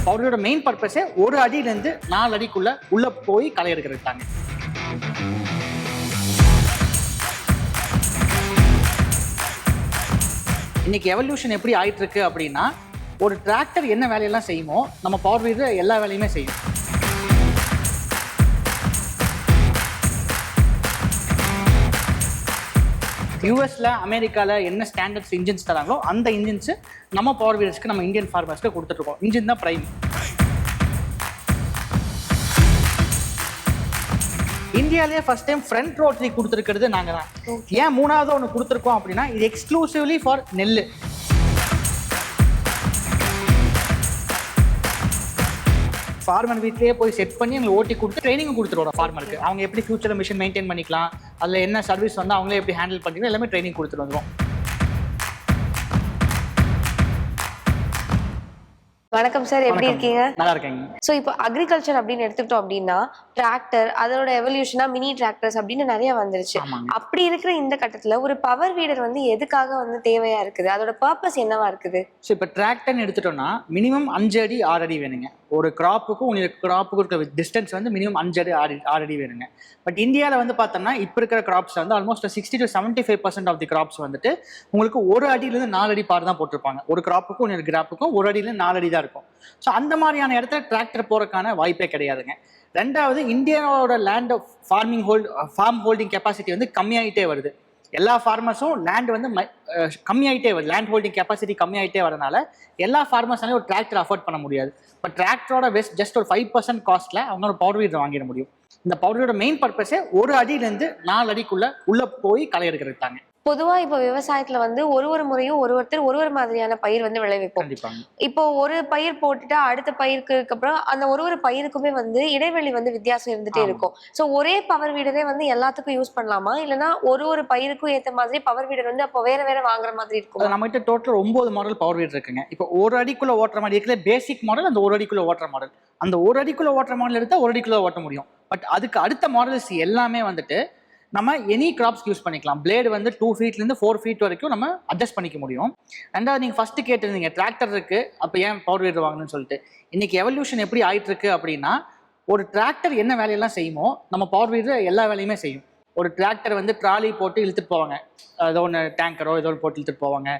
இந்த பவுடரோட மெயின் பர்பஸே ஒரு அடியிலேருந்து நாலு அடிக்குள்ள உள்ள போய் களை எடுக்கிறது தாங்க. இன்னைக்கு எவல்யூஷன் எப்படி ஆயிட்டு இருக்கு அப்படின்னா ஒரு டிராக்டர் என்ன வேலையெல்லாம் செய்யுமோ நம்ம பவர் வீடர் எல்லா வேலையுமே செய்யும். யூஎஸ்ல அமெரிக்கால என்ன ஸ்டாண்டர்ட்ஸ் இன்ஜின்ஸ் தராங்களோ அந்த இன்ஜின்ஸ் நம்ம பவர் வீடர்ஸ்க்கு நம்ம இந்தியன் ஃபார்மர்ஸ்க்கு கொடுத்துட்ருக்கோம். இன்ஜின் தான் பிரைம் இந்தியாவிலேயே ஃபர்ஸ்ட் டைம் ஃப்ரண்ட் ரோட்டரி கொடுத்துருக்கிறது நாங்கள் தான் ஏன் மூணாவது ஒன்று கொடுத்துருக்கோம் அப்படின்னா இது எக்ஸ்க்ளூசிவ்லி ஃபார் நெல் ஃபார்மர் வீட்லயே போய் செட் பண்ணி எங்களுக்கு ஓட்டி கொடுத்து ட்ரைனிங் கொடுத்துருவோம் ஃபார்மருக்கு அவங்க எப்படி ஃபியூச்சரில் மிஷின் மெயின்டைன் பண்ணிக்கலாம் அதில் என்ன சர்வீஸ் வந்து அவங்களே எப்படி ஹேண்டில் பண்ணிக்கலாம் எல்லாமே ட்ரைனிங் கொடுத்துட்டு வந்துடும் வணக்கம் சார் எப்படி. இருக்கீங்க? நல்லா இருக்கேங்க. ஸோ இப்போ அக்ரிகல்ச்சர் அப்படின்னு எடுத்துக்கிட்டோம் அப்படின்னா டிராக்டர் அதோட எவல்யூஷனா மினி டிராக்டர்ஸ் அப்படின்னு நிறைய வந்துருச்சு. அப்படி இருக்கிற இந்த கட்டத்துல ஒரு பவர் வீடர் வந்து எதுக்காக வந்து தேவையா இருக்குது? அதோட பர்பஸ் என்னவா இருக்குது? ஸோ இப்போ டிராக்டர்னு எடுத்துட்டோம்னா மினிமம் அஞ்சு அடி ஆறு அடி வேணுங்க. ஒரு கிராப்புக்கும் உங்களுக்கு கிராப்புக்கும் இருக்க டிஸ்டன்ஸ் வந்து மினிமம் அஞ்சு அடி ஆறு ஆறு அடி வேணுங்க. பட் இந்தியாவில் வந்து பார்த்தோம்னா இப்போ இருக்கிற கிராப்ஸ் வந்து almost sixty to seventy five percent of the crops வந்துட்டு உங்களுக்கு ஒரு அடியிலேருந்து நாலு அடி பார் தான் போட்டிருப்பாங்க. ஒரு கிராப்புக்கும் ஒரு கிராப்புக்கும் ஒரு அடியிலேருந்து நாலு அடி தான் இருக்கும். ஸோ அந்த மாதிரியான இடத்துல டிராக்டர் போகிறக்கான வாய்ப்பே கிடையாதுங்க. ரெண்டாவது இந்தியாவோட land farming hold farm holding capacity வந்து கம்மியாகிட்டே வருது. எல்லா ஃபார்மர்ஸும் லேண்ட் வந்து ம- கம்மியாயிட்டே வருது. லேண்ட் ஹோல்டிங் கெப்பாசிட்டி கம்மியாயிட்டே வரனால எல்லா ஃபார்மர்ஸாலையும் ஒரு டிராக்டர் அஃபோர்ட் பண்ண முடியாது. பட் டிராக்டரோட வெஸ்ட் ஜஸ்ட் ஒரு ஃபைவ் பர்சன்ட் காஸ்ட்ல அவங்க ஒரு பவர் வீடர் வாங்கிட முடியும். இந்த பவுடரோட மெயின் பர்பஸே ஒரு அடியிலேருந்து நாலு அடிக்குள்ள உள்ள போய் களை எடுக்கிறது தாங்க பொதுவா இப்போ விவசாயத்துல வந்து ஒரு ஒரு முறையும் ஒரு ஒருத்தர் ஒரு ஒரு மாதிரியான பயிர் வந்து விளைவிப்போம். இப்போ ஒரு பயிர் போட்டுட்டு அடுத்த பயிருக்கு அப்புறம் அந்த ஒரு ஒரு பயிருக்குமே வந்து இடைவெளி வந்து வித்தியாசம் இருந்துட்டே. இருக்கும். சோ ஒரே பவர் வீடரே வந்து எல்லாத்துக்கும் யூஸ் பண்ணலாமா? இல்லனா ஒரு ஒரு பயிருக்கும் ஏத்த மாதிரி பவர் வீடர் வந்து அப்போ வேற வேற வாங்குற மாதிரி இருக்கும்? அது நம்மகிட்ட டோட்டல் ஒன்பது மாடல் பவர் வீடர் இருக்குங்க. இப்போ ஒரு அடிக்குள்ள ஓட்டுற மாதிரி இருக்கிற பேசிக் மாடல் அந்த ஒரு அடிக்குள்ள ஓட்டுற மாடல் அந்த ஒரு அடிக்குள்ள ஓட்டுற மாடல் எடுத்தா ஒரு அடிக்குள்ள ஓட்ட முடியும். பட் அதுக்கு அடுத்த மாடல்ஸ் எல்லாமே வந்துட்டு நம்ம எனி கிராப்ஸ் யூஸ் பண்ணிக்கலாம். பிளேடு வந்து டூ ஃபீட்லேருந்து ஃபோர் ஃபீட் வரைக்கும் நம்ம அட்ஜஸ்ட் பண்ணிக்க முடியும். ரெண்டாவது நீங்கள் ஃபஸ்ட்டு கேட்டிருந்தீங்க டிராக்டர் இருக்குது அப்போ ஏன் பவர் வீடர் வாங்கணும்னு சொல்லிட்டு. இன்னைக்கு எவல்யூஷன் எப்படி ஆயிட்டு இருக்கு அப்படின்னா ஒரு டிராக்டர் என்ன வேலையெல்லாம் செய்யுமோ நம்ம பவர் வீடர் எல்லா வேலையுமே செய்யும். ஒரு டிராக்டர் வந்து ட்ராலி போட்டு இழுத்துட்டு போவாங்க. ஏதோ ஒன்று டேங்கரோ ஏதோ ஒன்று போட்டு இழுத்துட்டு போவாங்க.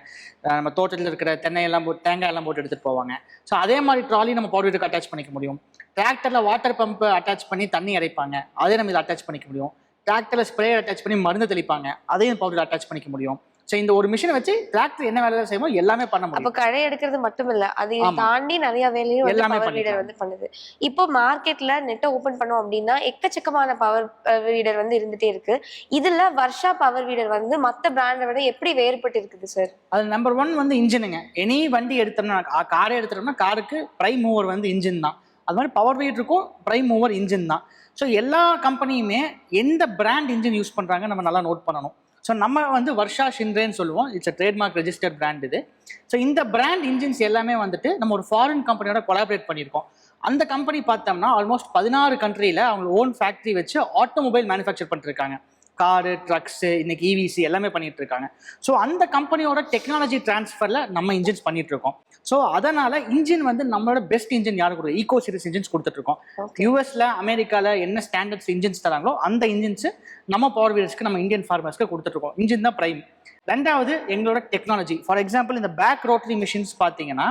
நம்ம தோட்டத்தில் இருக்கிற தென்னை எல்லாம் போட்டு தேங்காய் எல்லாம் போட்டு எடுத்துகிட்டு போவாங்க. ஸோ அதே மாதிரி ட்ராலி நம்ம பவர் வீட்டுக்கு அட்டாச் பண்ணிக்க முடியும். டிராக்டரில் வாட்டர் பம்ப் அட்டாச் பண்ணி தண்ணி இறைப்பாங்க. அதே நம்ம இதை அட்டாச் பண்ணிக்க முடியும். டிராக்டரில் ஸ்ப்ரே அட்டாச் பண்ணி மருந்து தெளிப்பாங்க. அதையும் பவர் அட்டாச் பண்ணிக்க முடியும். ஸோ இந்த ஒரு மிஷினை வச்சு டிராக்டர் என்ன வேலை செய்யுமோ எல்லாமே பண்ண அப்ப முடியும் களை எடுக்கிறது மட்டும் இல்ல அதை. தாண்டி நிறைய வேலையும் எல்லாமே பவர் வீடர். வந்து பண்ணுது. இப்போ மார்க்கெட்ல நெட்டை ஓபன் பண்ணோம் அப்படின்னா எக்கச்சக்கமான பவர் வீடர் வந்து இருந்துட்டே இருக்கு. இதுல வர்ஷா பவர் வீடர் வந்து மத்த பிராண்டை விட எப்படி வேறுபட்டு இருக்குது சார் அது நம்பர் ஒன் வந்து இன்ஜினுங்க எனி வண்டி எடுத்தோம்னா காரே எடுத்துட்டோம்னா காருக்கு பிரைம் மூவர் வந்து இன்ஜின் தான். அது மாதிரி பவர் வீட்டுக்கும் ப்ரைம் மூவர் இன்ஜின் தான். ஸோ எல்லா கம்பெனியுமே எந்த பிராண்ட் இன்ஜின் யூஸ் பண்ணுறாங்க நம்ம நல்லா நோட் பண்ணணும். ஸோ நம்ம வந்து வர்ஷா ஷின்ரேன்னு சொல்லுவோம். இட்ஸ் ட்ரேட்மார்க் ரெஜிஸ்டர் பிராண்ட் இது. ஸோ இந்த பிராண்ட் இன்ஜின்ஸ் எல்லாமே வந்துட்டு நம்ம ஒரு ஃபாரின் கம்பெனியோட கொலாபரேட் பண்ணியிருக்கோம். அந்த கம்பெனி பார்த்தோம்னா ஆல்மோஸ்ட் பதினாறு கண்ட்ரியில் அவங்க ஓன் ஃபேக்ட்ரி வச்சு ஆட்டோமொபைல் மேனுஃபேக்சர் பண்ணிருக்காங்க காரு ட்ரக்ஸு இன்னைக்கு இவிசி எல்லாமே பண்ணிட்டு இருக்காங்க. ஸோ அந்த கம்பெனியோட டெக்னாலஜி ட்ரான்ஸ்ஃபரில் நம்ம இன்ஜின்ஸ் பண்ணிட்டு இருக்கோம். ஸோ அதனால இன்ஜின் வந்து நம்மளோட பெஸ்ட் இன்ஜின் யாரும் கொடுக்குறது ஈகோ சீரிஸ் இன்ஜின்ஸ் கொடுத்துட்டு இருக்கோம். யூஎஸ்ல அமெரிக்கால என்ன ஸ்டாண்டர்ட்ஸ் இன்ஜின்ஸ் தராங்களோ அந்த இன்ஜின்ஸ் நம்ம பவர் வீலர்ஸ்க்கு நம்ம இந்தியன் ஃபார்மர்ஸ்க்கு கொடுத்துட்டு இருக்கோம். இன்ஜின் தான் பிரைம் ரெண்டாவது எங்களோட டெக்னாலஜி ஃபார் எக்ஸாம்பிள் இந்த பேக் ரோட்டரி மிஷின்ஸ் பார்த்தீங்கன்னா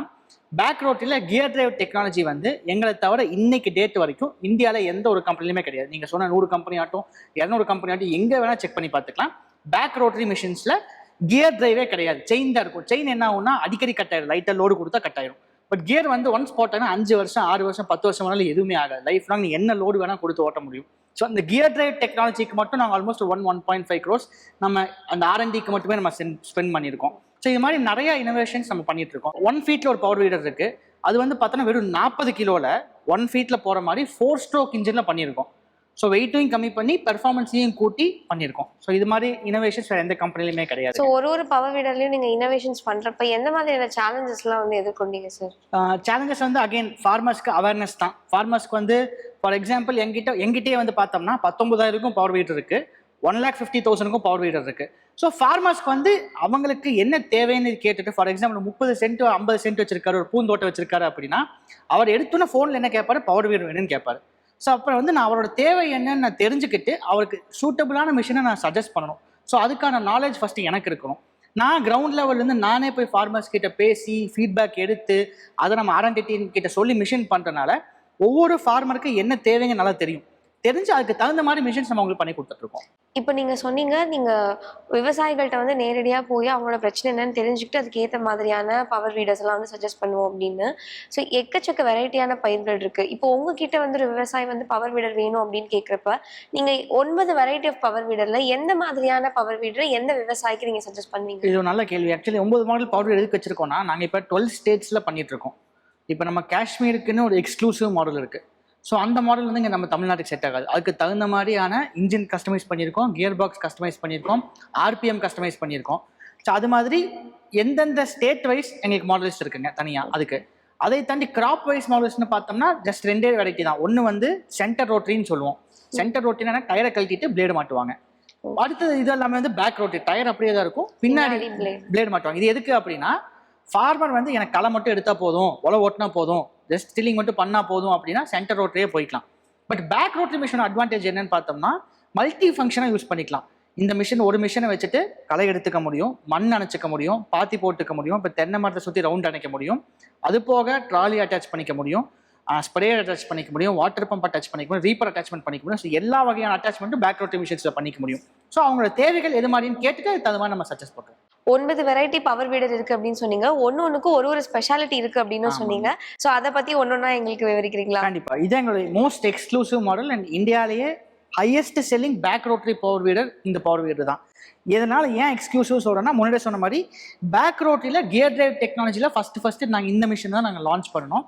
பேக் ரோட்டில் கியர் டிரைவ் டெக்னாலஜி வந்து எங்களை தவிர இன்னைக்கு டேட் வரைக்கும் இந்தியாவில் எந்த ஒரு கம்பெனிலுமே கிடையாது. நீங்கள் சொன்ன நூறு கம்பெனி ஆட்டும் இரநூறு கம்பெனி ஆட்டும் எங்கே வேணால் செக் பண்ணி பார்த்துக்கலாம். பேக் ரோட்டரி மிஷின்ஸில் கியர் டிரைவே கிடையாது. செயின் தான் இருக்கும். செயின் என்ன ஆகும்னா அடிக்கடி கட் ஆயிடும் லைட்டாக லோடு கொடுத்தா கட் ஆயிடும் பட் கியர் வந்து ஒன்ஸ் போட்டாங்கன்னா அஞ்சு வருஷம் ஆறு வருஷம் பத்து வருஷம் வேணாலும் எதுவுமே ஆகாது. லைஃப் லாங் நீ என்ன லோடு வேணால் கொடுத்து ஓட்ட முடியும். ஸோ அந்த கியர் டிரைவ் டெக்னாலஜிக்கு மட்டும் நாங்கள் almost one one point five crores நம்ம அந்த ஆர்என்டிக்கு மட்டுமே நம்ம ஸ்பெண்ட் பண்ணியிருக்கோம். ஸோ இது மாதிரி நிறைய இனோவேஷன்ஸ் நம்ம பண்ணிட்டு இருக்கோம் ஒன் ஃபீட்டில் ஒரு பவர் வீடர் இருக்கு. அது வந்து பார்த்தோன்னா வெறும் நாற்பது கிலோவில் ஒன் ஃபீட்டில் போகிற மாதிரி ஃபோர் ஸ்ட்ரோக் இன்ஜினில் பண்ணியிருக்கோம். ஸோ வெயிட்டையும் கம்மி பண்ணி பெர்ஃபார்மன்ஸையும் கூட்டி பண்ணியிருக்கோம். ஸோ இது மாதிரி இனோவேஷன்ஸ் வேறு எந்த கம்பெனிலுமே கிடையாது. ஸோ ஒரு ஒரு பவர் வீடர்லயும் நீங்க இன்னோவேஷன்ஸ் பண்றப்ப எந்த மாதிரியான சேலஞ்சஸ் எல்லாம் வந்து எதிர்கொண்டீங்க சார் சேலஞ்சஸ் வந்து அகைன் ஃபார்மர்ஸ்க்கு அவேர்னஸ் தான். ஃபார்மர்ஸ்க்கு வந்து ஃபார் எக்ஸாம்பிள் எங்கிட்ட எங்கிட்டே வந்து பார்த்தோம்னா பத்தொன்பதாயிரக்கும் பவர் வீடர் இருக்கு. ஒன் லேக் ஃபிஃப்டி தௌசண்ட்க்கும் பவர் வீடர் இருக்கு. ஸோ ஃபார்மர்ஸ்க்கு வந்து அவங்களுக்கு என்ன தேவைன்னு கேட்டுட்டு ஃபார் எக்ஸாம்பிள் முப்பது சென்ட் ஐம்பது சென்ட் வச்சிருக்காரு ஒரு பூந்தோட்டம் வச்சிருக்காரு அப்படின்னா அவர் எடுத்தோன்னே ஃபோனில் என்ன கேட்பாரு? பவர் வீர் வேணும்னு கேட்பாரு. ஸோ அப்புறம் வந்து நான் அவரோட தேவை என்னன்னு நான் தெரிஞ்சுக்கிட்டு அவருக்கு சூட்டபிளான மிஷினை நான் சஜஸ்ட் பண்ணணும். ஸோ அதுக்கான நாலேஜ் ஃபஸ்ட்டு எனக்கு இருக்கணும். நான் கிரவுண்ட் லெவல்லேருந்து நானே போய் ஃபார்மர்ஸ் கிட்ட பேசி ஃபீட்பேக் எடுத்து அதை நம்ம ஆரண்டிட்டி கிட்ட சொல்லி மிஷின் பண்ணுறனால ஒவ்வொரு ஃபார்மருக்கு என்ன தேவைங்க நல்லா தெரியும். தெரிஞ்சு அதுக்கு தகுந்த மாதிரி மிஷின்ஸ் நம்ம உங்களுக்கு பண்ணி கொடுத்துட்ருக்கோம். இப்போ நீங்க சொன்னீங்க நீங்க விவசாயிகள்கிட்ட வந்து நேரடியா போய் அவங்களோட பிரச்சனை என்னன்னு தெரிஞ்சுக்கிட்டு அதுக்கு ஏத்த மாதிரியான பவர் வீடர்ஸ் எல்லாம் வந்து சஜஸ்ட் பண்ணுவோம் அப்படின்னு. ஸோ எக்கச்சக்க வெரைட்டியான பயிர்கள் இருக்கு. இப்போ உங்ககிட்ட வந்து ஒரு விவசாயி வந்து பவர் வீடர் வேணும் அப்படின்னு கேட்குறப்ப நீங்க ஒன்பது வெரைட்டி ஆஃப் பவர் வீடர்ல எந்த மாதிரியான பவர் வீடர் எந்த விவசாயிக்கு நீங்க சஜஸ்ட் பண்ணுவீங்க? இது ஒரு நல்ல கேள்வி. ஆக்சுவலி ஒன்பது மாடல் பவர் எதுக்கு வச்சிருக்கோம்னா நாங்கள் இப்போ டுவெல் ஸ்டேட்ஸில் பண்ணிட்டு இருக்கோம் இப்போ நம்ம காஷ்மீருக்குன்னு ஒரு எக்ஸ்க்ளூசிவ் மாடல் இருக்கு. ஸோ அந்த மாடல் வந்து இங்கே நம்ம தமிழ்நாட்டுக்கு செட் ஆகாது. அதுக்கு தகுந்த மாதிரியான இன்ஜின் கஸ்டமைஸ் பண்ணியிருக்கோம் கியர் பாக்ஸ் கஸ்டமைஸ் பண்ணியிருக்கோம் ஆர்பிஎம் கஸ்டமைஸ் பண்ணியிருக்கோம். ஸோ அது மாதிரி எந்தெந்த ஸ்டேட் வைஸ் எங்களுக்கு மாடல்ஸ் இருக்குங்க தனியாக அதுக்கு. அதை தாண்டி கிராப் வைஸ் மாடல்ஸ்னு பார்த்தோம்னா ஜஸ்ட் ரெண்டே வெரைட்டி தான். ஒன்று வந்து சென்டர் ரோட்டரின்னு சொல்லுவோம். சென்டர் ரோட்டரினா டயரை கழட்டிட்டு பிளேடு மாட்டுவாங்க. அடுத்தது இது எல்லாமே வந்து பேக் ரோட்டரி டயர் அப்படியே தான் இருக்கும். பின்னாடி. பிளேடு மாட்டுவாங்க. இது எதுக்கு அப்படின்னா ஃபார்மர் வந்து எனக்கு களை மட்டும் எடுத்தா போதும் உழவு ஓட்டினா போதும் ஜஸ்ட் ஸ்டில்லிங் மட்டும் பண்ணால் போதும் அப்படின்னா சென்டர் ரோட்லேயே போய்க்கலாம். பட் பேக் ரோட்டில் மிஷின் அட்வான்டேஜ் என்னன்னு பார்த்தோம்னா மல்டி ஃபங்க்ஷனாக யூஸ் பண்ணிக்கலாம். இந்த மிஷின் ஒரு மிஷினை வச்சுட்டு களை எடுத்துக்க முடியும் மண் அணைச்சிக்க முடியும் பாத்தி போட்டுக்க முடியும் இப்போ தென்னை மரத்தை சுற்றி ரவுண்ட் அணைக்க முடியும். அது போக ட்ராலி அட்டாச் பண்ணிக்க முடியும் ஸ்ப்ரே அட்டாச் பண்ணிக்க முடியும் வாட்டர் பம்ப் அட்டாச் பண்ணிக்க முடியும் ரீப்பர் அட்டாச்மெண்ட் பண்ணிக்க முடியும். ஸோ எல்லா வகையான அட்டாச்மெண்ட்டும் பேக் ரோட்டரி மிஷின்ஸில் பண்ணிக்க முடியும். ஸோ அவங்களோட தேவைகள் எது மாதிரின்னு கேட்டுட்டு அது தகுந்த மாதிரி நம்ம சஜஸ்ட் பண்ணுறோம் ஒன்பது வெரைட்டி பவர் வீடர் இருக்கு அப்படின்னு சொன்னீங்க. ஒன்னு ஒண்ணுக்கும் ஒரு ஒரு ஸ்பெஷாலிட்டி இருக்கு அப்படின்னு. சொன்னீங்க. சோ அதை பத்தி ஒன்னொன்னா எங்களுக்கு விவரிக்கிறீங்களா? கண்டிப்பா. இது எங்களுடைய most exclusive model and இந்தியாலேயே highest selling back rotary power weeder இந்த பவர் வீடர் தான். இதனால் ஏன் எக்ஸ்க்ளூசிவ் சொல்கிறேன்னா முன்னாடி சொன்ன மாதிரி பேக் ரோட்டில் கியர் டிரைவ் டெக்னாலஜியில் ஃபர்ஸ்ட் ஃபர்ஸ்ட் நாங்கள் இந்த மிஷின் தான் நாங்கள் லான்ச் பண்ணோம்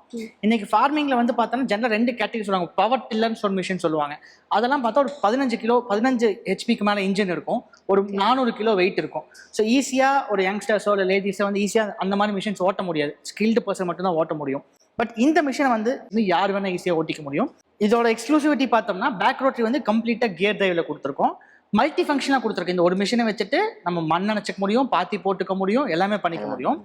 இன்றைக்கி இன்னைக்கு வந்து பார்த்தோன்னா ஜென்ரல் ரெண்டு கேட்டகரி சொல்லுவாங்க. பவர் டில்லர்னு சொல் மிஷின் சொல்லுவாங்க. அதெல்லாம் பார்த்தா ஒரு பதினஞ்சு கிலோ பதினஞ்சு ஹெச்பிக்கு மேலே இன்ஜின் இருக்கும். ஒரு நானூறு கிலோ வெயிட் இருக்கும். ஸோ ஈஸியாக ஒரு யங்ஸ்டர்ஸோ இல்லை லேடிஸோ வந்து ஈஸியாக அந்த மாதிரி மிஷின்ஸ் ஓட்ட முடியாது. ஸ்கில்டு பர்சன் மட்டும்தான் ஓட்ட முடியும். பட் இந்த மிஷினை வந்து இன்னும் யார் வேணால் ஈஸியாக ஓட்டிக்க முடியும். இதோட எக்ஸ்க்ளூசிவிட்டி பார்த்தோம்னா பேக் ரோட்டரி வந்து கம்ப்ளீட்டாக கியர் டிரைவில் கொடுத்துருக்கோம். மல்டி ஃபங்க்ஷனாக கொடுத்துருக்கு. இந்த ஒரு மிஷினை வச்சுட்டு நம்ம மண் அணைச்சிக்க முடியும் பாத்தி போட்டுக்க முடியும் எல்லாமே பண்ணிக்க முடியும்.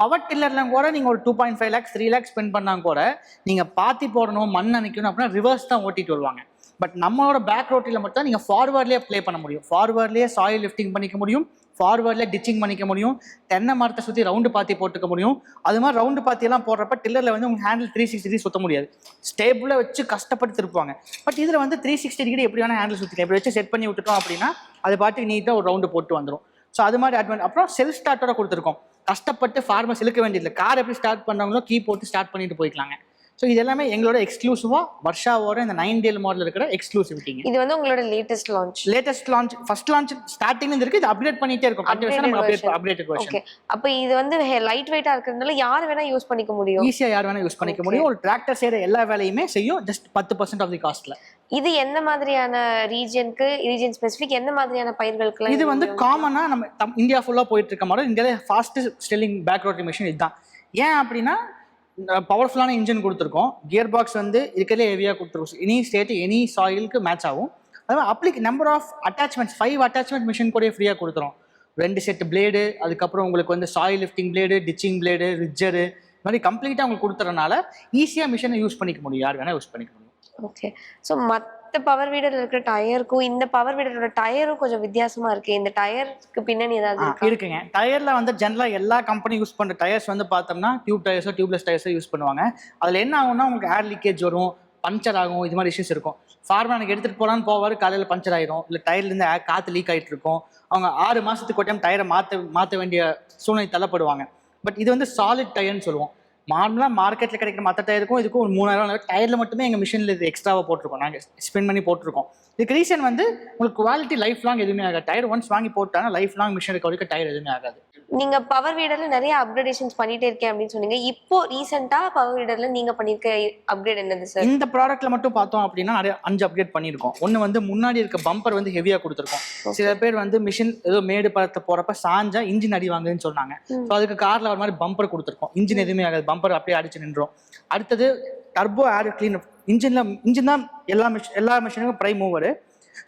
பவர் டில்லர்லாம் கூட நீங்கள் ஒரு two point five lakhs three lakhs spend பண்ணால் கூட நீங்கள் பாத்தி போடணும் மண் அணைக்கணும் அப்படின்னா ரிவர்ஸ் தான் ஓட்டிட்டு வருவாங்க. பட் நம்மளோட பேக் ரோட்டில் மட்டும் நீங்கள் ஃபார்வர்ட்லேயே ப்ளே பண்ண முடியும். ஃபார்வர்ட்லேயே சாயில் லிஃப்டிங் பண்ணிக்க முடியும். ஃபார்வர்டில் டிச்சிங் பண்ணிக்க முடியும். தென்னை மரத்தை சுற்றி ரவுண்டு பாத்தி போட்டுக்க முடியும். அது மாதிரி ரவுண்டு பாத்தியெல்லாம் போடுறப்ப டில்லரில் வந்து உங்கள் ஹேண்டில் த்ரீ சிக்ஸ்டி டிகிரி சுற்ற முடியாது ஸ்டேபிளாக வச்சு கஷ்டப்பட்டு திருப்புவாங்க. பட் இதில் வந்து த்ரீ சிக்ஸ்டி டிகிரி எப்படி வேணால் ஹேண்டில் சுற்றிக்கலாம் இப்படி வச்சு செட் பண்ணி விட்டுட்டோம் அப்படின்னா அது பாட்டுக்கு நீட்டாக ஒரு ரவுண்டு போட்டு வந்துடும் ஸோ அது மாதிரி அட்வான்ஸ் அப்புறம் செல்ஃப் ஸ்டார்ட்டோட கொடுத்துருக்கோம். கஷ்டப்பட்டு ஃபார்மர்ஸ் இழுக்க வேண்டியதில்லை. கார் எப்படி ஸ்டார்ட் பண்ணுறாங்களோ கீ போட்டு ஸ்டார்ட் பண்ணிட்டு போய்க்கலாங்க. ஸோ இது எல்லாமே எங்களோட எக்ஸ்க்ளூசிவாக வர்ஷாவோட இந்த நைன் டேல் மாடல் இருக்கிற எக்ஸ்க்ளூசிவிட்டிங்க இது வந்து உங்களோட latest launch latest launch first launch ஸ்டார்டிங்ல இருக்கு இது அப்டேட் பண்ணிட்டே இருக்கும். அப்டேட் வெர்ஷன் ஓகே அப்ப இது வந்து லைட் வெயிட்டா இருக்கிறதுனால யார் வேணா யூஸ் பண்ணிக்க முடியும்? ஈஸியா யார் வேணா யூஸ் பண்ணிக்க. முடியும். ஒரு டிராக்டர் செய்யற எல்லா வேலையுமே செய்யும் ஜஸ்ட் பத்து பர்சன்ட் ஆஃப் தி காஸ்ட்ல இது எந்த மாதிரியான ரீஜனுக்கு ரீஜன் ஸ்பெசிபிக் எந்த மாதிரியான பயிர்களுக்கு இது வந்து காமனா நம்ம இந்தியா ஃபுல்லா போயிட்டு இருக்க மாடல் இந்தியாவில fast selling back rotary machine இதுதான். ஏன் அப்படின்னா பவர்ஃபுல்லான இன்ஜின் கொடுத்துருக்கோம். கியர் பாக்ஸ் வந்து இருக்கிறதே ஹெவியாக கொடுத்துருக்கோம். எனி ஸ்டேட் எனி சாயிலுக்கு மேட்ச் ஆகும். அது அப்ளிக் number of attachments five attachment machine கூட ஃப்ரீயாக கொடுத்துரும் ரெண்டு செட் பிளேடு அதுக்கப்புறம் உங்களுக்கு வந்து soil lifting blade ditching blade ridger இந்த மாதிரி கம்ப்ளீட்டாக உங்களுக்கு கொடுத்துறனால ஈஸியாக மிஷினை யூஸ் பண்ணிக்க முடியும். யார் வேணால் யூஸ் பண்ணிக்க முடியும். ஓகே ஸோ மற்ற பவர் வீடர்ல இருக்கிற டயருக்கும் இந்த பவர் வீடரோட டயரும் கொஞ்சம் வித்தியாசமா இருக்கு. இந்த டயருக்கு பின்னணி ஏதாவது இருக்குங்க. டயர்ல வந்து ஜென்ரலா எல்லா கம்பெனி யூஸ் பண்ற டயர்ஸ் வந்து பார்த்தோம்னா டியூப் டயர்ஸோ டியூப்லெஸ் டயர்ஸோ யூஸ் பண்ணுவாங்க. அதுல என்ன ஆகும்னா உங்களுக்கு ஏர் லீக்கேஜ் வரும் பஞ்சர் ஆகும் இது மாதிரி இஷ்யூஸ் இருக்கும். ஃபார்மர் எனக்கு எடுத்துட்டு போலான்னு போவார் காலையில் பஞ்சர் ஆயிரும். இல்லை டயர்ல இருந்து air காத்து லீக் ஆயிட்டு இருக்கும். அவங்க ஆறு மாசத்துக்கு ஒரு டைம் டயரை மாற்ற மாற்ற வேண்டிய சூழ்நிலை தள்ளப்படுவாங்க. பட் இது வந்து சாலிட் டயர்னு சொல்லுவோம். நார்மலாக மார்க்கெட்டில் கிடைக்கிற மற்ற டயருக்கும் இதுக்கும் ஒரு மூணாயிரம் டயரில் மட்டுமே எங்கள் மிஷினில் இது எக்ஸ்ட்ராவாக போட்டிருக்கோம். நாங்கள் ஸ்பெண்ட் பண்ணி போட்டிருக்கோம். இதுக்கு ரீசன் வந்து உங்களுக்கு குவாலிட்டி லைஃப் லாங் எதுவுமே ஆகாது. டயர் ஒன்ஸ் வாங்கி போட்டாங்கன்னா லைஃப் லாங் மிஷின் இருக்க வரைக்கும் டயர் எதுவுமே ஆகாது. நீங்க பவர் வீடர்ல நிறைய அப்கிரேடேஷன்ஸ் பண்ணிட்டே இருக்கேன் அப்படின்னு சொன்னீங்க. இப்போ ரீசெண்டா பவர் வீடர்ல நீங்க பண்ணிருக்க அப்கிரேட் என்னது சார் இந்த ப்ராடக்ட்ல மட்டும் பார்த்தோம் அப்படின்னா நிறைய அஞ்சு அப்டேட் பண்ணியிருக்கோம். ஒன்று வந்து முன்னாடி இருக்க பம்பர் வந்து ஹெவியாக கொடுத்துருக்கோம். சில பேர் வந்து மிஷின் ஏதோ மேடு பழத்தை போறப்ப சாஞ்சா இன்ஜின் அடி வாங்குதுன்னு சொன்னாங்க. ஸோ அதுக்கு கார்ல ஒரு மாதிரி பம்பர் கொடுத்துருக்கோம். இன்ஜின் எதுவுமே ஆகாது. பம்பர் அப்படியே அடிச்சு நின்றோம் அடுத்தது டர்போ ஏர் கிளீன் இன்ஜின்ல இன்ஜின் தான் எல்லா மிஷின் எல்லா மிஷினுக்கும் ப்ரைம் மூவர்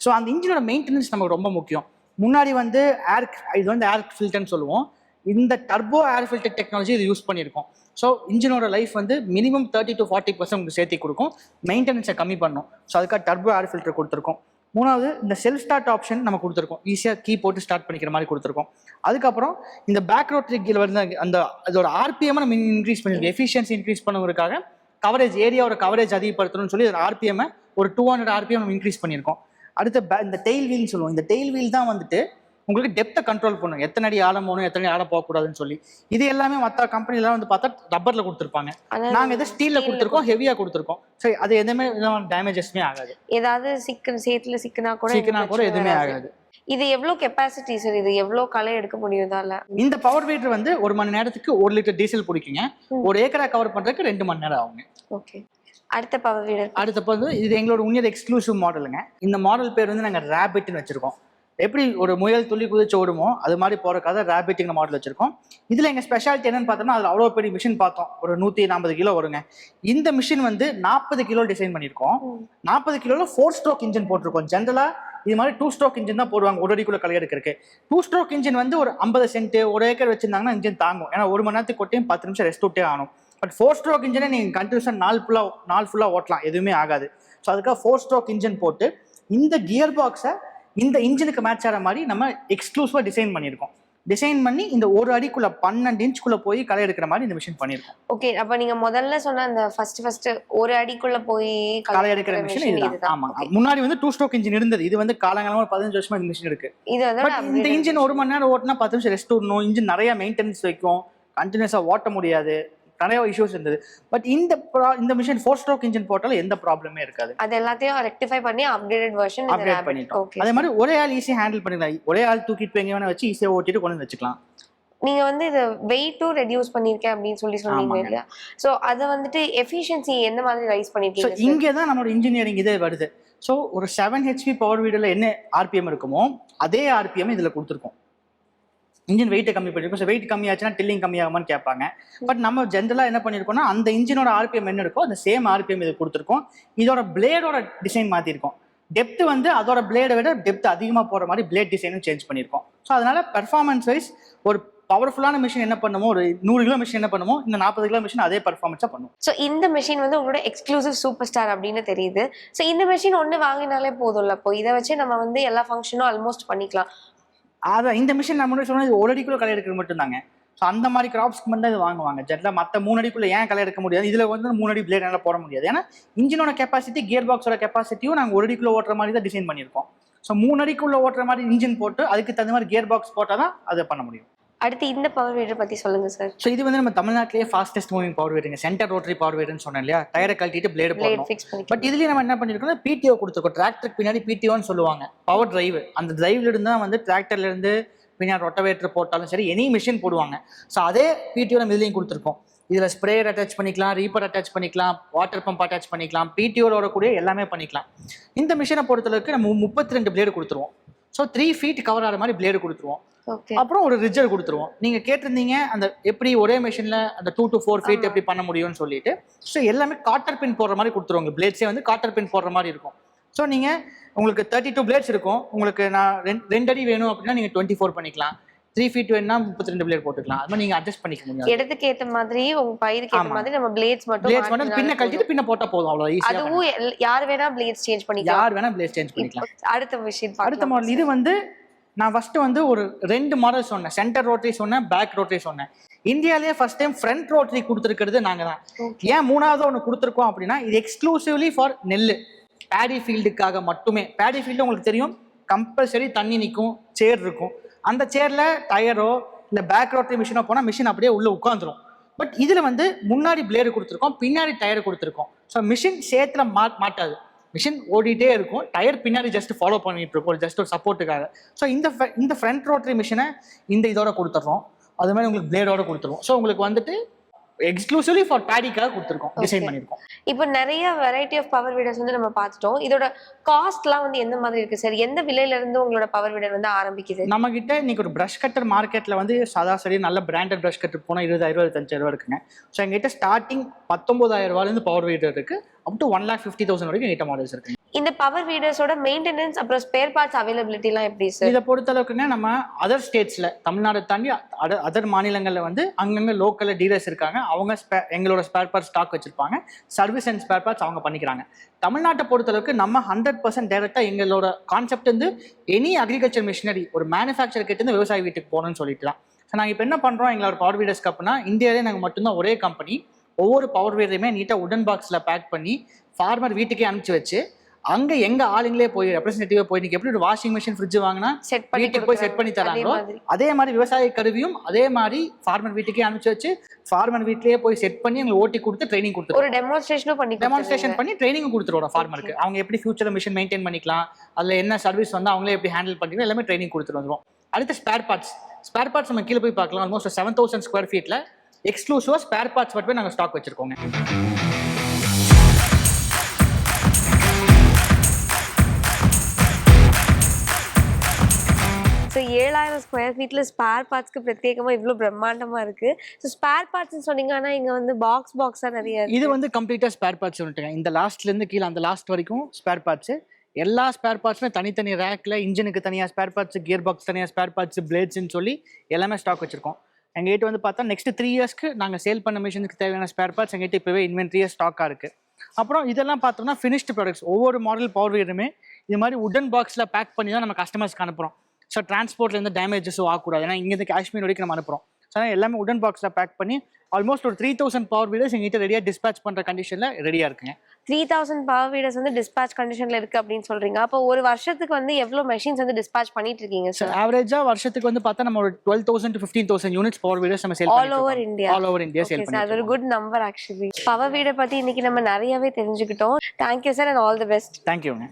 ஸோ அந்த இன்ஜினோட மெயின்டெனன்ஸ் நமக்கு ரொம்ப முக்கியம். முன்னாடி வந்து ஏர் இது வந்து ஏர் ஃபில்டர்னு சொல்லுவோம். இந்த டர்போ ஏர் ஃபில்டர் டெக்னாலஜி இது யூஸ் பண்ணியிருக்கோம். ஸோ இன்ஜினோட லைஃப் வந்து minimum thirty to forty percent உங்களுக்கு சேர்த்து கொடுக்கும். மெயின்டெனன்ஸை கம்மி பண்ணும். ஸோ அதுக்காக டர்போ ஏர் ஃபில்டர் கொடுத்துருக்கோம். மூணாவது இந்த செல்ஃப் ஸ்டார்ட் ஆப்ஷன் நம்ம கொடுத்துருக்கோம். ஈஸியாக கீ போட்டு ஸ்டார்ட் பண்ணிக்கிற மாதிரி கொடுத்துருக்கோம். அதுக்கப்புறம் இந்த பேக் ரோட்டரி வந்து அந்த அதோட ஆர்பிஎம் நம்ம இன்க்ரீஸ் பண்ணிருக்கோம். எஃபிஷியன்சி இன்க்ரீஸ் பண்ணுவதற்காக கவரேஜ் ஏரியாவோட கவரேஜ் அதிகப்படுத்தணும்னு சொல்லி ஆர்பிஎம் ஒரு டூ ஹண்ட்ரட் ஆர்பிஎம் நம்ம இன்க்ரீஸ் பண்ணியிருக்கோம். அடுத்த இந்த டெய்ல் வீல்னு சொல்லுவோம். இந்த டெய்ல் வீல் தான் வந்துட்டு உங்களுக்கு டெப்த்தை கண்ட்ரோல் பண்ணும். எத்தனை அடி ஆழம் போகணும் எத்தனை ஆழம் போகக்கூடாதுன்னு சொல்லி. இது எல்லாமே மற்ற கம்பெனிலாம் வந்து பார்த்தா ரப்பர்ல கொடுத்துருப்பாங்க. ஆனா நாங்க இதை ஸ்டீல்ல கொடுத்துருக்கோம் ஹெவியா கொடுத்துருக்கோம். சரி அது எதுவுமே டேமேஜஸ்மே ஆகாது. ஏதாவது சிக்கன் சேத்துல சிக்கனா கூட எந்த கூட எதுவுமே. ஆகாது. இது எவ்வளவு கெப்பாசிட்டி சார் இது எவ்வளவு களை எடுக்க முடியும் இதால? இந்த பவர் வீடர் வந்து ஒரு மணி நேரத்துக்கு ஒரு லிட்டர் டீசல் பிடிக்குங்க. ஒரு ஏக்கரா கவர் பண்றதுக்கு ரெண்டு மணி நேரம் ஆகுங்க. ஓகே அடுத்த பவர் வீடர் அடுத்தப்ப வந்து இது எங்களோட உண்மையான எக்ஸ்க்ளூசிவ் மாடலுங்க இந்த மாடல் பேர் வந்து நாங்க ரேபிட்னு வச்சிருக்கோம். எப்படி ஒரு முயல் துள்ளி குதிச்சு ஓடுமோ அது மாதிரி போறக்காக ரேபிட்டுங்கிற மாடல் வச்சிருக்கோம். இதுல எங்க ஸ்பெஷாலிட்டி என்னன்னு பார்த்தோம்னா அதுல அவ்வளோ பெரிய மிஷின் பார்த்தோம். ஒரு நூத்தி நாற்பது கிலோ வருங்க. இந்த மிஷின் வந்து நாற்பது கிலோ டிசைன் பண்ணியிருக்கோம். நாற்பது கிலோல ஃபோர் ஸ்ட்ரோக் இன்ஜின் போட்டிருக்கோம். ஜென்ரலா இது மாதிரி டூ ஸ்ட்ரோக் இன்ஜின் தான் போடுவாங்க. ஒரு அடிக்குள்ள களை எடுக்கிறதுக்கு. டூ ஸ்ட்ரோக் இன்ஜின் வந்து ஒரு ஐம்பது சென்ட் ஒரு ஏக்கர் வச்சிருந்தாங்கன்னா இன்ஜின் தாங்கும். ஏன்னா ஒரு மணி நேரத்துக்கு கொட்டையும் பத்து நிமிஷம் ரெஸ்ட் விட்டே ஆகணும். பட் ஃபோர் ஸ்ட்ரோக் இன்ஜினை நீங்கள் கண்டினியூஸாக நாள் ஃபுல்லாக நாள் ஃபுல்லாக ஓட்டலாம். எதுவுமே ஆகாது. ஸோ அதுக்காக ஃபோர் ஸ்ட்ரோக் இன்ஜின் போட்டு இந்த கியர் பாக்ஸை இந்த இன்ஜினுக்கு மேட்ச் ஆகிற மாதிரி நம்ம எக்ஸ்க்ளூசிவாக டிசைன் பண்ணியிருக்கோம். டிசைன் பண்ணி இந்த ஒரு அடிக்குள்ள பன்னெண்டு இன்ச்சுக்குள்ள போய் களை எடுக்கிற மாதிரி இந்த மிஷின் பண்ணியிருக்கோம். ஓகே அப்ப நீங்க முதல்ல சொன்ன அந்த ஃபர்ஸ்ட் ஃபர்ஸ்ட் ஒரு அடிக்குள்ள போய் களை எடுக்கிற மிஷின் இதுதான். ஆமாங்க முன்னாடி வந்து டூ ஸ்ட்ரோக் இன்ஜின் இருந்தது. இது வந்து காலங்காலமா பதினஞ்சு வருஷமா இந்த மிஷின் இருக்கு. இது இந்த இன்ஜின் ஒரு மணி நேரம் ஓட்டினா பத்து நிமிஷம் ரெஸ்ட் விடணும். இன்ஜின் நிறைய மெயின்டெனன்ஸ் வைக்கும். கண்டினியூஸா ஓட்ட முடியாது. நிறைய இஷ்யூஸ் இருந்தது. பட் இந்த இந்த மிஷின் ஃபோர் ஸ்ட்ரோக் இன்ஜின் போட்டாலும் எந்த ப்ராப்ளமே இருக்காது. அது எல்லாத்தையும் ரெக்டிஃபை பண்ணி அப்டேட்டட் வெர்ஷன் அப்டேட் பண்ணிட்டோம். அதே மாதிரி ஒரே ஆள் ஈஸியாக ஹேண்டில் பண்ணிடலாம் ஒரே ஆள் தூக்கிட்டு போய் வேணா வச்சு ஈஸியாக ஓட்டிட்டு கொண்டு வந்து வச்சுக்கலாம். நீங்க வந்து இது வெயிட்டும் ரெடியூஸ் பண்ணிருக்கேன் அப்படின்னு சொல்லி சொன்னீங்க. இல்லையா? சோ அதை வந்துட்டு எஃபிஷியன்சி எந்த மாதிரி ரைஸ் பண்ணிருக்கீங்க? இங்கே தான் நம்மளோட இன்ஜினியரிங் இதே வருது. ஸோ ஒரு செவன் ஹெச்பி பவர் வீடில் என்ன ஆர்பிஎம் இருக்குமோ அதே ஆர்பிஎம் இதில் கொடுத்துருக்கோம். இன்ஜின் வெயிட்டை கம்மி பண்ணிருக்கோம். ஸோ வெயிட் கம்மியாச்சுன்னா டில்லிங் கம்மியாகுமான்னு கேட்பாங்க. பட் நம்ம ஜென்ரலாக என்ன பண்ணியிருக்கோம்னா அந்த இன்ஜினோட ஆர்பிஎம் என்ன இருக்கோ அந்த சேம் ஆர்பிஎம் இது கொடுத்துருக்கோம். இதோட பிளேடோட டிசைன் மாற்றிருக்கோம் டெப்த் வந்து அதோட பிளேடை விட டெப்த் அதிகமாக போகிற மாதிரி பிளேட் டிசைனும் சேஞ்ச் பண்ணியிருக்கோம் ஸோ அதனால பெர்ஃபார்மன்ஸ் வைஸ் ஒரு பவர்ஃபுல்லான மிஷின் என்ன பண்ணுமோ ஒரு நூறு கிலோ மிஷின் என்ன பண்ணுமோ இந்த நாற்பது கிலோ மிஷின் அதே பர்ஃபார்மன்ஸாக பண்ணும். ஸோ இந்த மிஷின் வந்து உங்களோட எக்ஸ்க்ளூசிவ் சூப்பர் ஸ்டார் அப்படின்னு தெரியுது. ஸோ இந்த மிஷின் ஒன்று வாங்கினாலே போதும்ல இப்போ இதை வச்சு நம்ம வந்து எல்லா ஃபங்க்ஷனும் ஆல்மோஸ்ட் பண்ணிக்கலாம். அதான் இந்த மிஷின் நம்ம முன்னாடி சொன்னது ஒரு அடிக்குள்ள களை எடுக்கிறது மட்டும்தாங்க. ஸோ அந்த மாதிரி கிராப்ஸ்க்கு மட்டும் இது வாங்குவாங்க. ஜென்ரலாக மற்ற மூணு அடிக்குள்ள ஏன் களை எடுக்க முடியாது? இதில் வந்து மூணு அடி பிளேட் நல்லா போட முடியாது. ஏன்னா இன்ஜினோட கெப்பாசிட்டி கியர் பாக்ஸோட கெப்பாசிட்டியும் நாங்கள் ஒரு அடிக்குள்ள ஓட்டுற மாதிரி தான் டிசைன் பண்ணியிருக்கோம். ஸோ மூணு அடிக்குள்ள ஓட்டுற மாதிரி இன்ஜின் போட்டு அதுக்கு தகுந்த மாதிரி கியர் பாக்ஸ் போட்டால் தான் அதை பண்ண முடியும். அடுத்து இந்த பவர் வீடர் பத்தி சொல்லுங்க சார் ஸோ இது வந்து நம்ம தமிழ்நாட்டிலேயே ஃபாஸ்டஸ்ட் மூவிங் பவர் வேடுங்க சென்டர் ரோட்டரி பவர் வேடுன்னு சொன்னேன் இல்லையா? டயரை கழட்டிட்டு பிளேடு பிளேட் ஃபிக்ஸ் பண்ணி பட் இதுலயும் நம்ம என்ன பண்ணிருக்கோம் பிடிஓ கொடுத்துருக்கோம். டிராக்டருக்கு பின்னாடி பிடிஓன்னு சொல்லுவாங்க. பவர் டிரைவ் அந்த டிரைவ்ல இருந்து தான் வந்து டிராக்டர்ல இருந்து பின்னாடி ரொட்டவேட்டர் போட்டாலும் சரி எனி மிஷின் போடுவாங்க. ஸோ அதே பிடிஓ நம்ம இதுலயும் கொடுத்துருக்கோம். இதுல ஸ்ப்ரேயர் அட்டாச் பண்ணிக்கலாம் ரீப்பர் அட்டாச் பண்ணிக்கலாம் வாட்டர் பம்ப் அட்டாச் பண்ணிக்கலாம் பிடிஓட கூட எல்லாமே பண்ணிக்கலாம். இந்த மிஷினை பொறுத்தளவுக்கு நம்ம முப்பத்தி ரெண்டு பிளேடு கொடுத்துருவோம். ஸோ த்ரீ ஃபீட் கவர் ஆகிற மாதிரி பிளேடு கொடுத்துருவோம். அப்புறம் ஒரு ரிஜர் கொடுத்துருவோம். நீங்க கேட்டிருந்தீங்க அந்த எப்படி ஒரே மிஷின்ல அந்த டூ டு ஃபோர் ஃபீட் எப்படி பண்ண முடியும்னு சொல்லிட்டு. ஸோ எல்லாமே காட்டர் பின் போடுற மாதிரி கொடுத்துருவாங்க பிளேட்ஸே வந்து காட்டர் பின் போடுற மாதிரி இருக்கும். ஸோ நீங்க உங்களுக்கு தேர்ட்டி டூ பிளேட்ஸ் இருக்கும். உங்களுக்கு நான் ரெண்டு அடி வேணும் அப்படின்னா நீங்க டுவெண்ட்டி ஃபோர் பண்ணிக்கலாம். த்ரீ ஃபீட் வேணும்னா முப்பத்தி ரெண்டு பிளேட் போட்டுக்கலாம். அது மாதிரி நீங்க அட்ஜஸ்ட் பண்ணிக்க முடியும் இடத்துக்கு ஏத்த மாதிரி உங்க பயிருக்கு ஏத்த. மாதிரி நம்ம பிளேட்ஸ் மட்டும் பிளேட்ஸ் மட்டும் பின்ன கழட்டிட்டு பின்ன போட்டா போதும் அவ்வளோ போதும். ஈஸியாக அதுவும் யார் வேணா பிளேட்ஸ் சேஞ்ச் பண்ணிக்கலாம். யார் வேணா பிளேட் சேஞ்ச் பண்ணிக்கலாம். அடுத்த மிஷின் அடுத்த மாடல் இது வந்து நான் ஃபர்ஸ்ட் வந்து ஒரு ரெண்டு மாடல் சொன்னேன். சென்டர் ரோட்டரி சொன்னேன் பேக் ரோட்டரி சொன்னேன். இந்தியாலேயே ஃபர்ஸ்ட் டைம் ஃப்ரண்ட் ரோட்டரி கொடுத்துருக்கிறது நாங்கள் தான் ஏன் மூணாவது ஒன்று கொடுத்துருக்கோம் அப்படின்னா இது எக்ஸ்க்ளூசிவ்லி ஃபார் நெல். பேடி ஃபீல்டுக்காக மட்டுமே. பேடி ஃபீல்டு உங்களுக்கு தெரியும் கம்பல்சரி தண்ணி நிற்கும் சேர் இருக்கும். அந்த சேரில் டயரோ இல்லை பேக் ரோட்டரி மிஷினோ போனால் மிஷின் அப்படியே உள்ளே உட்காந்துரும் பட் இதில் வந்து முன்னாடி பிளேடு கொடுத்துருக்கோம் பின்னாடி டயர் கொடுத்துருக்கோம். ஸோ மிஷின் சேத்துல மா மாட்டாது. மிஷின் ஓடிட்டே இருக்கும். டயர் பின்னாடி ஜஸ்ட் ஃபாலோ பண்ணிட்டு இருக்கும் ஜஸ்ட் ஒரு சப்போர்ட்டுக்காக ஸோ இந்த இந்த ஃப்ரண்ட் ரோட்டரி மிஷினை இந்த இதோட கொடுத்துட்றோம். அது மாதிரி உங்களுக்கு பிளேடோட கொடுத்துருவோம் ஸோ உங்களுக்கு வந்துட்டு எக்ஸ்க்ளூசிவ்லி ஃபார் பேடிக்காக கொடுத்துருக்கோம். டிசைன். பண்ணியிருக்கோம். இப்போ நிறைய வெரைட்டி ஆஃப் பவர் வீடர்ஸ் வந்து நம்ம பார்த்துட்டோம். இதோட காஸ்ட்லாம் வந்து எந்த மாதிரி இருக்கு சார் எந்த விலையில இருந்து உங்களோட பவர் வீடர் வந்து ஆரம்பிக்குது? நம்ம கிட்ட இன்னைக்கு ஒரு ப்ரஷ் கட்டர் மார்க்கெட்ல வந்து சராசரி நல்ல பிராண்டட் ப்ரஷ் கட்டர் போனால் இருபதாயிரம் இருபத்தஞ்சாயிரம் ரூபா இருக்குங்க. ஸோ எங்ககிட்ட ஸ்டார்டிங் பத்தொன்பதாயிரம் ரூபாயிலேருந்து பவர் வீடர் இருக்கு. Up to one lakh fifty thousand வரைக்கும் எங்கிட்ட மாடல்ஸ் இருக்குங்க இந்த பவர் வீடர்ஸோட மெயின்டெனன்ஸ் அப்புறம் ஸ்பேர் பார்ட்ஸ் அவைலபிலிட்டிலாம் எப்படி சார் இதை பொறுத்த அளவுக்குங்க நம்ம அதர் ஸ்டேட்ஸ்ல தமிழ்நாடு தாண்டி அதர் மாநிலங்கள்ல வந்து அங்கங்க லோக்கல்ல டீலர்ஸ் இருக்காங்க. அவங்க spare- எங்களோட ஸ்பேர் பார்ட்ஸ் ஸ்டாக் வச்சிருப்பாங்க. சர்வீஸ் அண்ட் ஸ்பேர் பார்ட்ஸ் அவங்க பண்ணிக்கிறாங்க. தமிழ்நாட்டை பொறுத்த அளவுக்கு நம்ம ஹண்ட்ரட் பர்சன்ட் டேரக்டா எங்களோட கான்செப்ட் வந்து எனி அக்ரிகல்ச்சர் மிஷினரி ஒரு மேனுஃபேக்சர் கிட்ட இருந்து விவசாய வீட்டுக்கு போகணும்னு சொல்லிட்டுலாம் ஸோ நாங்கள் இப்போ என்ன பண்றோம் எங்களோட பவர் வீடர்ஸ் கப்னா இந்தியாவிலே நாங்கள் மட்டும்தான் ஒரே கம்பெனி ஒவ்வொரு பவர் வீடரையுமே நீட்டாக உடன் பாக்ஸில் பேக் பண்ணி ஃபார்மர் வீட்டுக்கே அனுப்பிச்சு வச்சு அங்க எங்க ஆளுங்களே போய் ரெப்ரஸன்டேட்டிவா போய் நீங்க எப்படி ஒரு வாஷிங் மிஷின் ஃப்ரிட்ஜ் வாங்கினா செட் வீட்டுக்கு போய் செட் பண்ணி தராங்களோ அதே மாதிரி. விவசாய கருவியும் அதே மாதிரி ஃபார்மர் வீட்டுக்கே அனுப்பிச்சு வச்சு ஃபார்மர் வீட்லயே போய் செட் பண்ணி எங்களுக்கு ஓட்டி கொடுத்து ட்ரைனிங் கொடுத்துருவோம். ஒரு டெமான்ஸ்ட்ரேஷனும் பண்ணி டெமான்ஸ்ட்ரேஷன் பண்ணி ட்ரைனிங் கொடுத்துருவோம் ஃபார்மருக்கு அவங்க எப்படி ஃபியூச்சர்ல மிஷின் மெயின்டைன் பண்ணிக்கலாம் அதுல என்ன சர்வீஸ் வந்து அவங்களே எப்படி ஹேண்டில் பண்ணிக்கலாம் எல்லாமே ட்ரைனிங் கொடுத்துட்டு வந்துருவோம். அடுத்து ஸ்பேர் பார்ட்ஸ் ஸ்பேர் பார்ட்ஸ் நம்ம கீழே போய் பார்க்கலாம். ஆல்மோஸ்ட் செவன் தௌசண்ட் ஸ்கொயர் ஃபீட்ல எக்ஸ்க்ளூசிவா ஸ்பேர் பார்ட்ஸ் மட்டுமே நாங்கள் ஸ்டாக் வச்சிருக்கோங்க. ஸோ ஏழாயிரம் ஸ்கொயர் ஃபீட்ல ஸ்பேர் பார்ட்ஸ்க்கு பிரத்யேகமா இவ்வளோ பிரம்மாண்டமா இருக்கு. ஸோ ஸ்பேர் பார்ட்ஸ்னு சொன்னீங்க இங்க வந்து பாக்ஸ் பாக்ஸா நிறைய. இது வந்து கம்ப்ளீட்டா ஸ்பேர் பார்ட்ஸ் வந்துட்டுங்க இந்த லாஸ்ட்ல இருந்து கீழே அந்த லாஸ்ட் வரைக்கும் ஸ்பேர் பார்ட்ஸ் எல்லா ஸ்பேர் பார்ட்ஸுமே தனித்தனி ரேக்ல இன்ஜினுக்கு தனியா ஸ்பேர் பார்ட்ஸ் கியர் பாக்ஸ் தனியா ஸ்பேர் பார்ட்ஸ் பிளேட்ஸ்னு சொல்லி எல்லாமே ஸ்டாக் வச்சிருக்கோம். எங்ககிட்ட வந்து பார்த்தா நெக்ஸ்ட் த்ரீ இயர்ஸ்க்கு நாங்கள் சேல் பண்ண மிஷினுக்கு தேவையான ஸ்பேர் பார்ட்ஸ் எங்ககிட்ட இப்போவே இன்வென்ட்ரியாக ஸ்டாக்காக இருக்குது அப்புறம் இதெல்லாம் பார்த்தோம்னா ஃபினிஷ்டு ப்ராடக்ட்ஸ் ஒவ்வொரு மாடல் பவர் வீடுமே இது மாதிரி உடன் பாக்ஸில் பேக் பண்ணி தான் நம்ம கஸ்டமர்ஸ்க்கு அனுப்புகிறோம் ஸோ டிரான்ஸ்போர்ட்லேருந்து டேமேஜஸும் ஆகக்கூடாது. ஏன்னா இங்கேருந்து காஷ்மீர் வரைக்கும் நம்ம அனுப்புகிறோம் ஸோ எல்லாமே உடன் பாக்ஸில் பேக் பண்ணி ஆல்மோஸ்ட் ஒரு த்ரீ தௌசண்ட் பவர் வீடர்ஸ் எங்ககிட்ட ரெடியாக டிஸ்பேச் பண்ணுற கண்டிஷனில் ரெடியாக இருக்குங்க. த்ரீ தௌசண்ட் பவர் வீடர்ஸ் வந்து டிஸ்பேச் கண்டிஷன்ல இருக்கு அப்படின்னு சொல்றீங்க. அப்போ ஒரு வருஷத்துக்கு வந்து எவ்வளவு மெஷின்ஸ் வந்து டிஸ்பேச் பண்ணிட்டு இருக்கீங்க சார் ஆவரேஜாக வருஷத்துக்கு வந்து பார்த்தா நம்ம ஒரு twelve thousand fifteen thousand units power weeders நம்ம sale all over India all over India sale அது ஒரு பண்ணி குட் நம்பர் ஆக்சுவலி பவர் வீடை பத்தி இன்னைக்கு நம்ம நிறையவே தெரிஞ்சுக்கிட்டோம். Thank you sir and all the best தேங்க்யூங்க